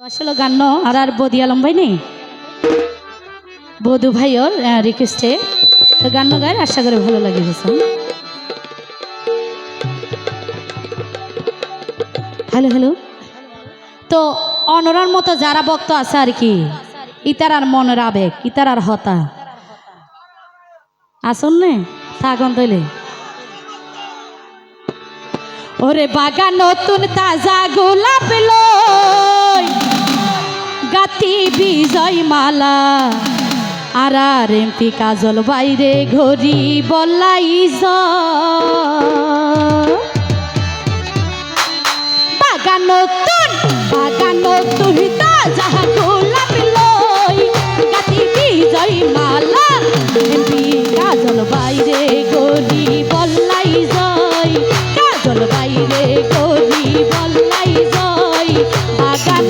আসলে গান আর আর বদি আলম ভাই নেই? বধু ভাইয়ের রিকোয়েস্টে তো গান গায় আশা করে ভালো লাগে গেছে হ্যালো হ্যালো। তো অনরার মতো যারা ভক্ত আছে আর কি, ইতার আর মনের আবেগ, ইতার আর হতা। আসুন নে? থাকুন তৈলে ওরে বাগান নতুন তাজা গোলাপ লই গাতি বিজয় মালা। আর আর এমপি কাজল বাইরে ঘড়ি বলাই বাগান নতুন বাগান নতুন তাজা গোলাপ লই। গাতি বিজয় মালা, এমপি কাজল বাইরে ঘড়ি বলাই জয় কাজল বাইরে ঘড়ি বলাই জয় বাগান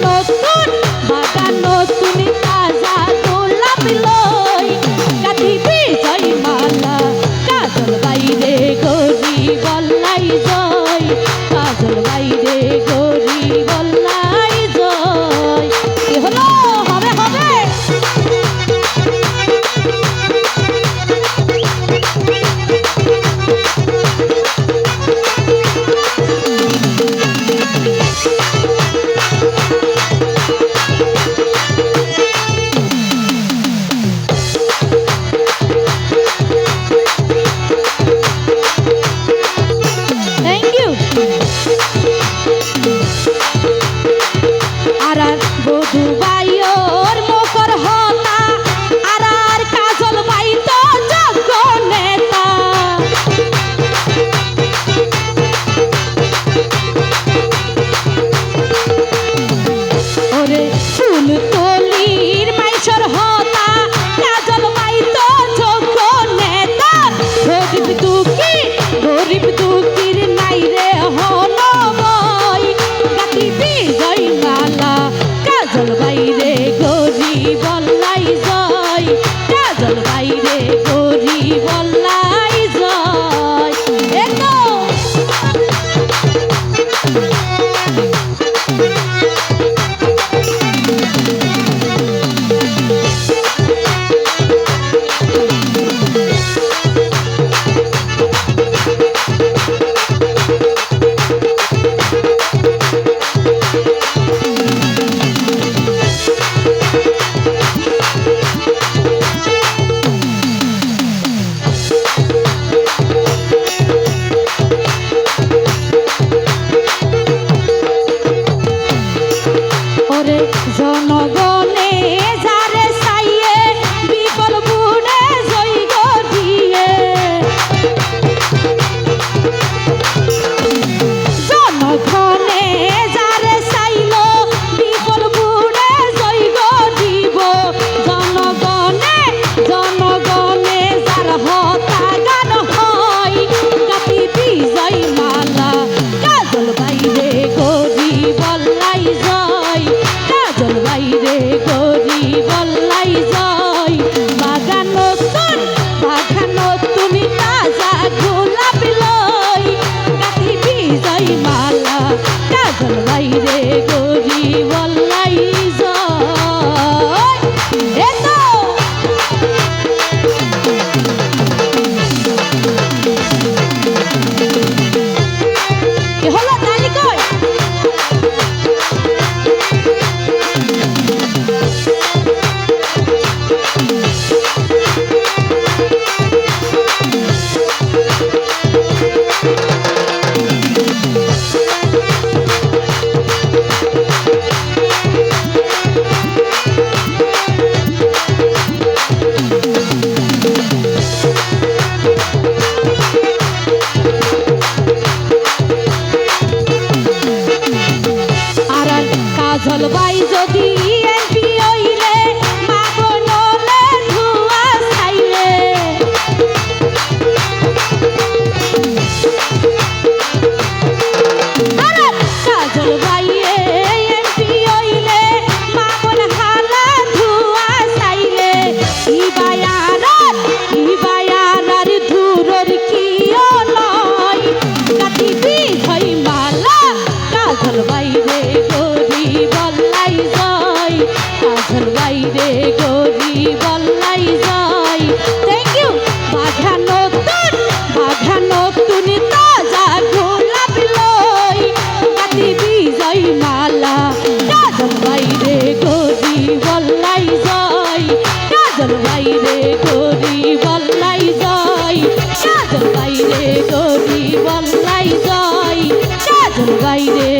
গাই রে।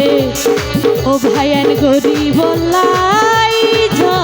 ও ভাইয়ান গরি বলাই ঝ।